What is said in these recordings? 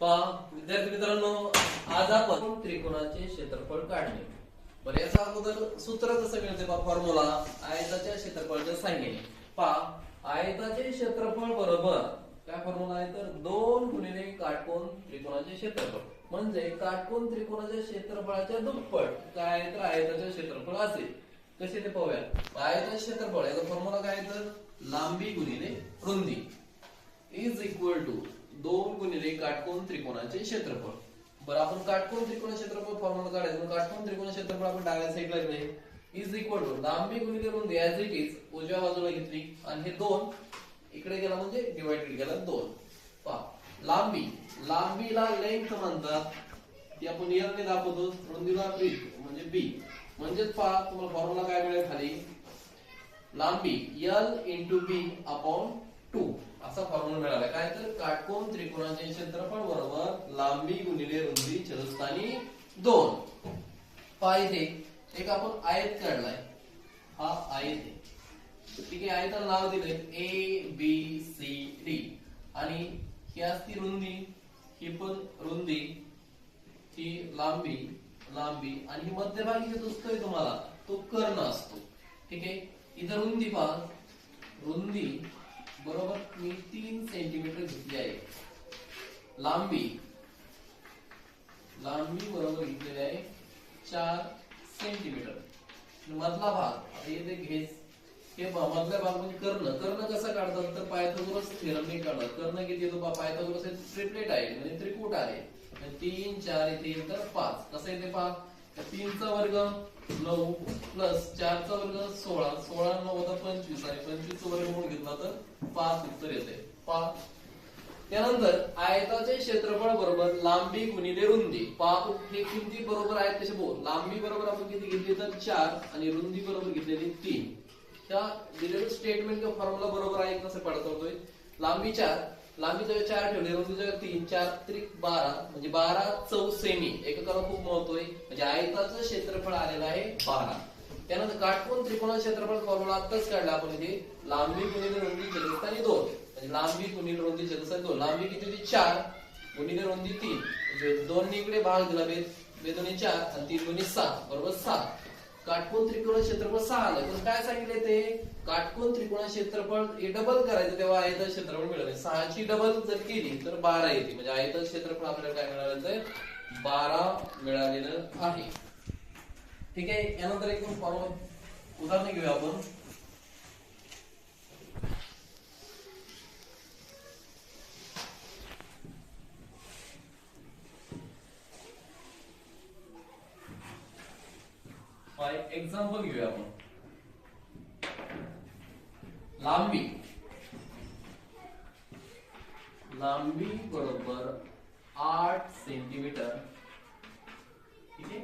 पहा विद्यार्थी मित्रांनो आज आपण त्रिकोणाचे क्षेत्रफळ काढले. बरं याचा अगोदर सूत्र कसं मिळते पहा फॉर्म्युला आयताच्या क्षेत्रफळाच्या सांगेल पहा आयताचे क्षेत्रफळ बरोबर काय फॉर्म्युला आहे तर दोन गुणिले काटकोन त्रिकोणाचे क्षेत्रफळ. म्हणजे काटकोन त्रिकोणाच्या क्षेत्रफळाच्या दुप्पट काय आहे तर आयताचे क्षेत्रफळ असेल. कसे ते पाहूया आयताचे क्षेत्रफळ याचा फॉर्म्युला काय तर लांबी गुणिले रुंदी. इज इक्वल टू दोन गुणिले काटकोन त्रिकोणाचे क्षेत्रफळ. बरं आपण काटकोन त्रिकोण क्षेत्रफळ फॉर्म्युला काढायचं काटकोन त्रिकोण क्षेत्रफळ आपण डाव्या साईडला लिहिले इज इक्वल टू लांबी गुणिले रुंदी ऍज इट इज उजव्या बाजूला घेतली. आणि हे दोन इकडे गेला म्हणजे डिवाइडेड गेला दोन. पहा लांबी. लांबीला लेंथ म्हणतात. ती आपण एल ने दाखवतो. रुंदीला बी म्हणजे बी म्हणजेच पहा तुम्हाला फॉर्म्युला काय मिळेल खाली? लांबी. L into B upon two असा फॉर्म्युला मिळाला. काय तर काटकोन त्रिकोणाचे क्षेत्रफळ बरोबर लांबी गुणिले रुंदी चतुस्थानी दोन. पाहिजे एक आपण आयत काढलाय. हा आयत आहे ठीक आहे आयताला नाव दिले ए बी सी डी आणि ही असती रुंदी ही पण रुंदी ही लांबी लांबी. आणि ही मध्यभागी जो दिसतोय तुम्हाला तो कर्ण असतो. ठीक आहे इथं रुंदी पहा. रुंदी बरोबर मी तीन सेंटीमीटर घेतली आहे. लांबी. लांबी बरोबर घेतलेली आहे चार सेंटीमीटर मधला भाग आता येते घेस हे मधला भाग म्हणजे कर्ण. कर्ण कसं काढतात? तर पायथागोरस नाही काढतात. कर्ण किती येतो? पहा पायथागोरस हे ट्रिपलेट आहे म्हणजे त्रिकूट आहे. तीन चार इथे येईल तर पाच. कसं येते? पाच? तीनचा वर्ग नऊ प्लस चारचा वर्ग सोळा. सोळा नऊ होता पंचवीस आणि पंचवीस वर्ग म्हणून घेतला तर पाच उत्तर येते. पाच. त्यानंतर आयताचे क्षेत्रफळ बरोबर लांबी गुणिले रुंदी. पाच हे किमती बरोबर आहेत तसे बोल लांबी बरोबर आपण किती घेतली तर चार आणि रुंदी बरोबर घेतलेली तीन. त्या दिलेलं स्टेटमेंट किंवा फॉर्म्युला बरोबर आहे कसं पडतोय लांबी चार लांबी जवळ चार ठेवली रुंदी जवळ तीन चार त्रिक बारा म्हणजे बारा चौ सेमी. एककाला खूप महत्त्व आहे. म्हणजे आयताचं क्षेत्रफळ आलेलं आहे बारा. त्यानंतर काटकोन त्रिकोणा क्षेत्रफळ फॉर्म्युला आत्ताच काढला आपण इथे. लांबी गुणिले रुंदी चतुर्थानी दोन. म्हणजे लांबी गुणिले रुंदी चतुर्थानी दोन. लांबी किती होती? चार. गुणिले रुंदी तीन. म्हणजे दोन इकडे भाग दिला बे म्हणजे बेदोनी चार आणि तीन म्हणजे गुणी सहा बरोबर सात. काटकोन त्रिकोण क्षेत्रफळ सहा आलं. पण काय सांगितले ते? काटकोन त्रिकोण क्षेत्रफळ हे डबल करायचं तेव्हा आयतन क्षेत्रफळ मिळालं सहाची डबल जर केली तर बारा येते. म्हणजे आयतन क्षेत्रफळ आपल्याला काय मिळालं तर? बारा मिळालेलं आहे. ठीक आहे? यानंतर एक फॉर्म उदाहरण घेऊया आपण. एक्झाम्पल घेऊया आपण. लांबी. लांबी बरोबर आठ सेंटीमीटर ठीक आहे?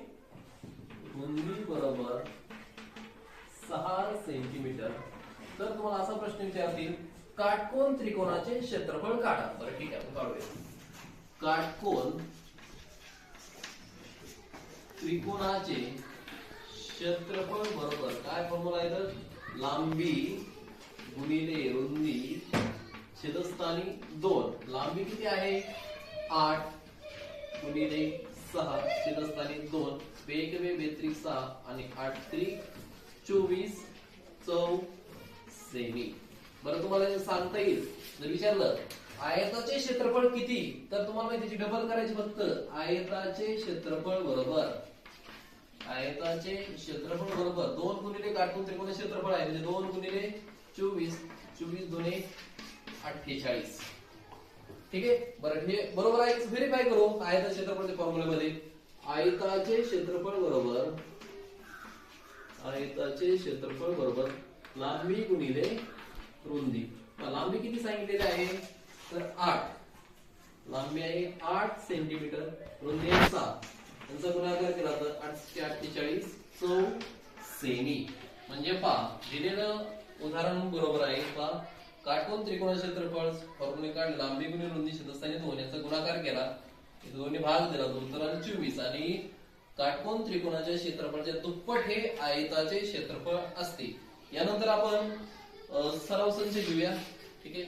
रुंदी बरोबर सहा सेंटीमीटर तर तुम्हाला असा प्रश्न विचारतील काटकोन त्रिकोणाचे क्षेत्रफळ काढा. बरं ठीक आहे काढूया. काटकोन त्रिकोणाचे क्षेत्रफळ बरोबर. काय फॉर्म्युला आहे लांबी गुणिले रुंदी छेदस्थानी दोन. लांबी किती आहे? आठ गुणिले सहा छेदस्थानी दोन. वेग वे बेत्रिक सहा आणि आठ त्री चोवीस चौ सेमी. बरं तुम्हाला जे सांगता येईल. जर विचारलं आयताचे क्षेत्रफळ किती? तर तुम्हाला माहिती डबल करायची फक्त. आयताचे क्षेत्रफळ बरोबर. आयताचे क्षेत्रफळ बरोबर दोन गुणिले काटकोन त्रिकोण क्षेत्रफळ आहे. म्हणजे दोन गुणिले चोवीस चोवीस दोन्ही अठ्ठेचाळीस. ठीक आहे? बरं हे बरोबर आहे व्हेरीफाय करू. आयता क्षेत्रफळच्या फॉर्म्युल्यामध्ये आयताचे क्षेत्रफळ बरोबर आयताचे क्षेत्रफळ बरोबर लांबी गुणिले रुंदी. लांबी किती सांगितलेली आहे? तर आठ. लांबी आहे आठ सेंटीमीटर रुंदी आहे सहा यांचा गुणाकार केला तर आठशे अठ्ठेचाळीस. चौ सेमी. म्हणजे पहा दिलेलं उदाहरण बरोबर आहे. पहा काटकोन त्रिकोण क्षेत्रफळ फॉर्म्युले काढले लांबी गुणी रुंदी शतस्थानी दोन याचा गुणाकार केला. दोन्ही भाग दिला दोन तर आणि चोवीस. आणि काटकोन त्रिकोणाच्या क्षेत्रफळाच्या दुप्पट हे आयताचे क्षेत्रफळ असते. यानंतर आपण सराव संच घेऊया. ठीक आहे?